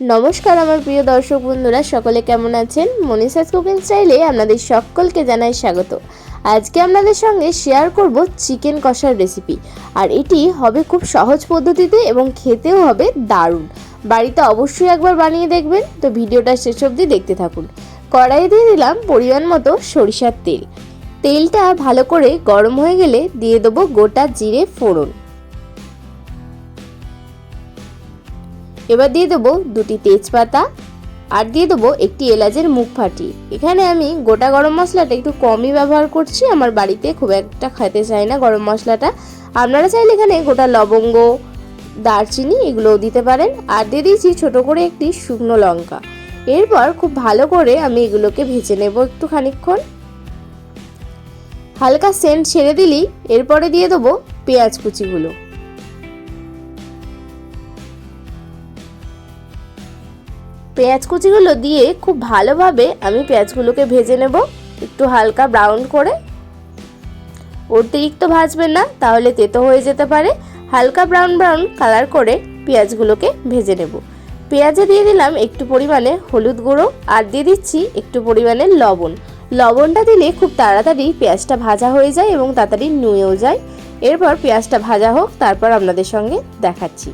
নমস্কার আমার প্রিয় দর্শক বন্ধুরা, সকলে কেমন আছেন? মনীষাস কুকিং স্টাইলে আপনাদের সকলকে জানাই স্বাগত। আজকে আপনাদের সঙ্গে শেয়ার করব চিকেন কষার রেসিপি আর এটি হবে খুব সহজ পদ্ধতিতে এবং খেতেও হবে দারুণ। বাড়িতে অবশ্যই একবার বানিয়ে দেখবেন। তো ভিডিওটা শেষ অবধি দেখতে থাকুন। কড়াইয়ে দিয়ে দিলাম পরিমাণ মতো সরিষার তেল। তেলটা ভালো করে গরম হয়ে গেলে দিয়ে দেবো গোটা জিরে ফোড়ন। এবার দিয়ে দেবো দুটি তেজপাতা আর দিয়ে দেবো একটি এলাচের মুখ ফাটি। এখানে আমি গোটা গরম মশলাটা একটু কমই ব্যবহার করছি, আমার বাড়িতে খুব একটা খেতে চাই না গরম মশলাটা। আপনারা চাইলে এখানে গোটা লবঙ্গ, দারচিনি এগুলোও দিতে পারেন। আর দিয়ে দিয়েছি ছোটো করে একটি শুকনো লঙ্কা। এরপর খুব ভালো করে আমি এগুলোকে ভেজে নেব একটু খানিক্ষণ হালকা সেন্ট ছেড়ে দিলেই এরপরে দিয়ে দেবো পেঁয়াজ কুচিগুলো। পেঁয়াজ কুচিগুলো দিয়ে খুব ভালোভাবে আমি পেঁয়াজগুলোকে ভেজে নেব। একটু হালকা ব্রাউন করে। অতিরিক্ত ভাজবেন না, তাহলে তেতো হয়ে যেতে পারে। হালকা ব্রাউন ব্রাউন কালার করে পেঁয়াজগুলোকে ভেজে নেব। পেঁয়াজে দিয়ে দিলাম একটু পরিমাণে হলুদ গুঁড়ো আর দিয়ে দিচ্ছি একটু পরিমাণে লবণ। লবণটা দিলে খুব তাড়াতাড়ি পেঁয়াজটা ভাজা হয়ে যায় এবং তাড়াতাড়ি নুয়েও যায়। এরপর পেঁয়াজটা ভাজা হোক, তারপর আপনাদের সঙ্গে দেখাচ্ছি।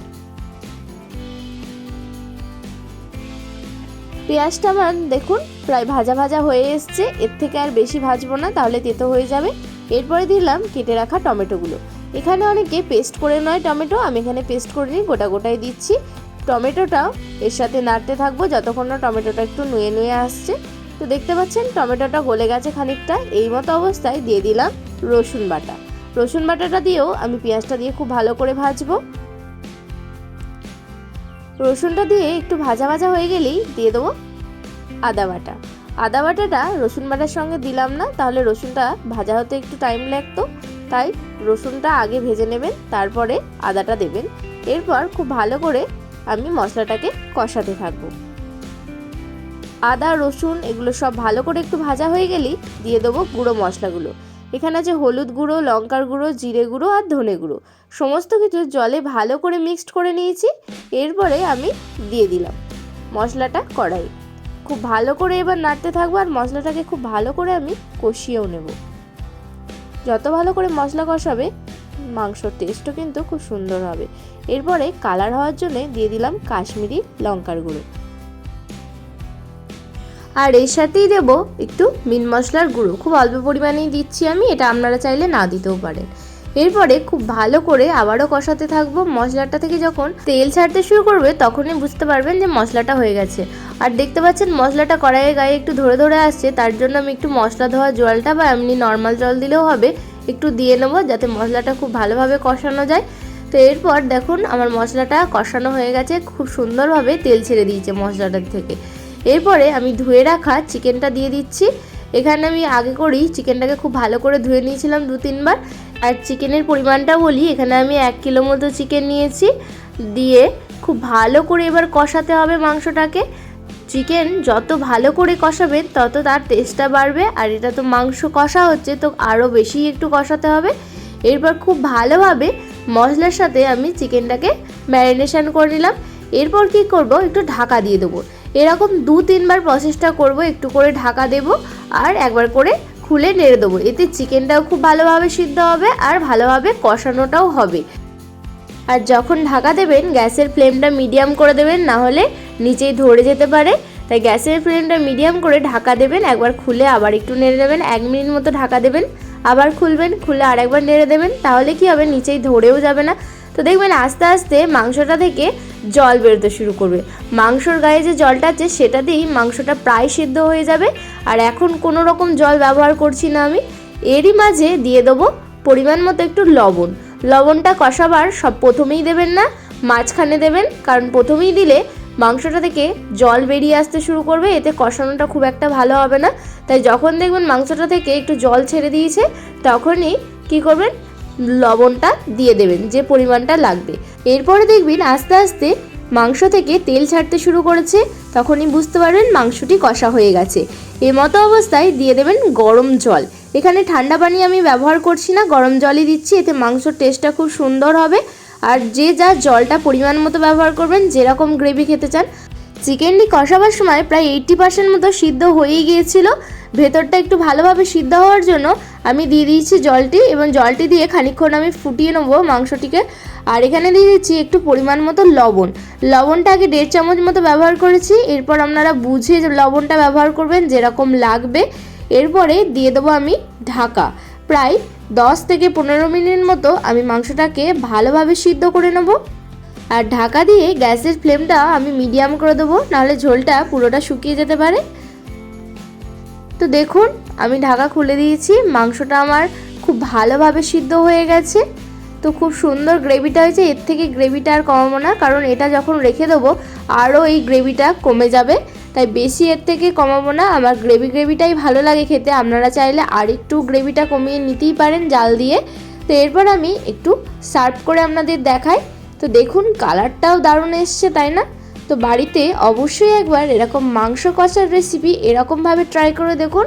পেঁয়াজটা আমার দেখুন, প্রায় ভাজা ভাজা হয়ে এসছে। এর থেকে আর বেশি ভাজবো না, তাহলে তেতো হয়ে যাবে। এরপরে দিলাম কেটে রাখা টমেটোগুলো। এখানে অনেকে পেস্ট করে নয় টমেটো, আমি এখানে পেস্ট করে নিই, গোটা গোটাই দিচ্ছি। টমেটোটাও এর সাথে নাড়তে থাকব, যতক্ষণ না টমেটোটা একটু নুয়ে নুয়ে আসছে। তো দেখতে পাচ্ছেন, টমেটোটা গলে গেছে খানিকটা। এই মতো অবস্থায় দিয়ে দিলাম রসুন বাটা। রসুন বাটাটা দিয়েও আমি পেঁয়াজটা দিয়ে খুব ভালো করে ভাজবো। রসুনটা দিয়ে একটু ভাজা ভাজা হয়ে গেলেই দিয়ে দেবো আদা বাটা। আদা বাটাটা রসুন বাটার সঙ্গে দিলাম না, তাহলে রসুনটা ভাজা হতে একটু টাইম লাগতো। তাই রসুনটা আগে ভেজে নেবেন, তারপরে আদাটা দেবেন। এরপর খুব ভালো করে আমি মশলাটাকে কষাতে থাকব। আদা, রসুন এগুলো সব ভালো করে একটু ভাজা হয়ে গেলেই দিয়ে দেবো গুঁড়ো মশলাগুলো। এখানে আছে হলুদ গুঁড়ো, লঙ্কার গুঁড়ো, জিরে গুঁড়ো আর ধনে গুঁড়ো। সমস্ত কিছু জলে ভালো করে মিক্সড করে নিয়েছি। এরপরে আমি দিয়ে দিলাম মশলাটা কড়াই খুব ভালো করে এবার নাড়তে থাকব আর মশলাটাকে খুব ভালো করে আমি কষিয়েও নেব। যত ভালো করে মশলা কষাবে, মাংসর টেস্টও কিন্তু খুব সুন্দর হবে। এরপরে কালার হওয়ার জন্য দিয়ে দিলাম কাশ্মীরি লঙ্কার গুঁড়ো। আর এর সাথেই দেব একটু মিন মশলার গুঁড়ো। খুব অল্প পরিমাণেই দিচ্ছি আমি, এটা আপনারা চাইলে না দিতেও পারেন। এরপরে খুব ভালো করে আবারও কষাতে থাকব। মশলাটা থেকে যখন তেল ছাড়তে শুরু করবে, তখনই বুঝতে পারবেন যে মশলাটা হয়ে গেছে। আর দেখতে পাচ্ছেন মশলাটা কড়াইয়ে গায়ে একটু ধরে ধরে আসছে, তার জন্য আমি একটু মশলা ধোয়া জলটা বা এমনি নর্মাল জল দিলেও হবে, একটু দিয়ে নেব যাতে মশলাটা খুব ভালোভাবে কষানো যায়। তো এরপর দেখুন, আমার মশলাটা কষানো হয়ে গেছে, খুব সুন্দরভাবে তেল ছেড়ে দিয়েছে মশলাটার থেকে। এরপরে আমি ধুয়ে রাখা চিকেনটা দিয়ে দিচ্ছি। এখানে আমি আগে করেই চিকেনটাকে খুব ভালো করে ধুয়ে নিয়েছিলাম দু তিনবার। আর চিকেনের পরিমাণটা বলি, এখানে আমি এক কিলো মতো চিকেন নিয়েছি। দিয়ে খুব ভালো করে এবার কষাতে হবে মাংসটাকে। চিকেন যত ভালো করে কষাবেন তত তার টেস্টটা বাড়বে। আর এটা তো মাংস কষা হচ্ছে, তো আরও বেশি একটু কষাতে হবে। এরপর খুব ভালোভাবে মশলার সাথে আমি চিকেনটাকে ম্যারিনেশন করে নিলাম। এরপর কি করব, একটু ঢাকা দিয়ে দেবো। এরকম দু তিনবার প্রসেসটা করব, একটু করে ঢাকা দেব আর একবার করে খুলে নেড়ে দেবো। এতে চিকেনটাও খুব ভালোভাবে সিদ্ধ হবে আর ভালোভাবে কষানোটাও হবে। আর যখন ঢাকা দেবেন, গ্যাসের ফ্লেমটা মিডিয়াম করে দেবেন, না হলে নিচেই ধরে যেতে পারে। তাই গ্যাসের ফ্লেমটা মিডিয়াম করে ঢাকা দেবেন, একবার খুলে আবার একটু নেড়ে দেবেন এক মিনিট মতো ঢাকা দেবেন। আবার খুলবেন, খুলে আরেকবার নেড়ে দেবেন, তাহলে কি হবে? নিচেই ধরেও যাবে না। তো দেখবেন আস্তে আস্তে মাংসটা থেকে জল বেরোতে শুরু করবে। মাংসর গায়ে যে জলটা আছে, সেটা দিয়েই মাংসটা প্রায় সিদ্ধ হয়ে যাবে। আর এখন কোনো রকম জল ব্যবহার করছি না আমি। এরই মাঝে দিয়ে দেবো পরিমাণ মতো একটু লবণ। লবণটা কষাবার সব প্রথমেই দেবেন না, মাঝখানে দেবেন। কারণ প্রথমেই দিলে মাংসটা থেকে জল বেরিয়ে আসতে শুরু করবে, এতে কষানোটা খুব একটা ভালো হবে না। তাই যখন দেখবেন মাংসটা থেকে একটু জল ছেড়ে দিয়েছে, তখনই কি করবেন? লবণটা দিয়ে দেবেন, যে পরিমাণটা লাগবে। এরপরে দেখবেন আস্তে আস্তে মাংস থেকে তেল ছাড়তে শুরু করেছে, তখনই বুঝতে পারবেন মাংসটি কষা হয়ে গেছে। মতো অবস্থায় দিয়ে দেবেন গরম জল। এখানে ঠান্ডা পানি আমি ব্যবহার করছি না, গরম জলই দিচ্ছি, এতে মাংসর টেস্টটা খুব সুন্দর হবে। আর যে যা জলটা পরিমাণ মতো ব্যবহার করবেন, যেরকম গ্রেভি খেতে চান। চিকেনটি কষাবার সময় প্রায় এইটটি পার্সেন্ট মতো সিদ্ধ হয়েই গিয়েছিল। ভেতরটা একটু ভালোভাবে সিদ্ধ হওয়ার জন্য আমি দিয়ে দিয়েছি জলটি এবং জলটি দিয়ে খানিকক্ষণ আমি ফুটিয়ে নেব মাংসটিকে। আর এখানে দিয়ে দিচ্ছি একটু পরিমাণ মতো লবণ। লবণটা আগে দেড় চামচ মতো ব্যবহার করেছি। এরপর আপনারা বুঝে লবণটা ব্যবহার করবেন যেরকম লাগবে। এরপরে দিয়ে দেবো আমি ঢাকা। প্রায় দশ থেকে পনেরো মিনিট মতো আমি মাংসটাকে ভালোভাবে সিদ্ধ করে নেব। আর ঢাকা দিয়ে গ্যাসের ফ্লেমটা আমি মিডিয়াম করে দেবো, নাহলে ঝোলটা পুরোটা শুকিয়ে যেতে পারে। তো দেখুন, আমি ঢাকা খুলে দিয়েছি, মাংসটা আমার খুব ভালোভাবে সিদ্ধ হয়ে গেছে। তো খুব সুন্দর গ্রেভিটা হয়েছে, এর থেকে গ্রেভিটা আর কমাবো না, কারণ এটা যখন রেখে দেবো, আরও এই গ্রেভিটা কমে যাবে। তাই বেশি এর থেকে কমাবো না, আমার গ্রেভি গ্রেভিটাই ভালো লাগে খেতে। আপনারা চাইলে আর একটু গ্রেভিটা কমিয়ে নিতেই পারেন জাল দিয়ে। তো এরপর আমি একটু সার্ভ করে আপনাদের দেখাই। তো দেখুন, কালারটাও দারুণ এসছে, তাই না? তো বাড়িতে অবশ্যই একবার এরকম মাংস কষার রেসিপি এরকমভাবে ট্রাই করে দেখুন।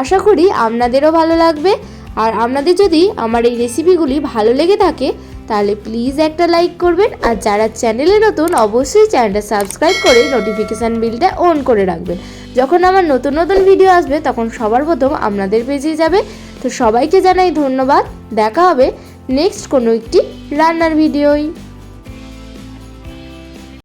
আশা করি আপনাদেরও ভালো লাগবে। আর আপনাদের যদি আমার এই রেসিপিগুলি ভালো লেগে থাকে, তাহলে প্লিজ একটা লাইক করবেন। আর যারা চ্যানেলে নতুন, অবশ্যই চ্যানেলটা সাবস্ক্রাইব করে নোটিফিকেশান বিলটা অন করে রাখবেন। যখন আমার নতুন নতুন ভিডিও আসবে, তখন সবার প্রথম আপনাদের পেজে যাবে। তো সবাইকে জানাই ধন্যবাদ। দেখা হবে নেক্সট কোনো একটি রান্নার ভিডিওই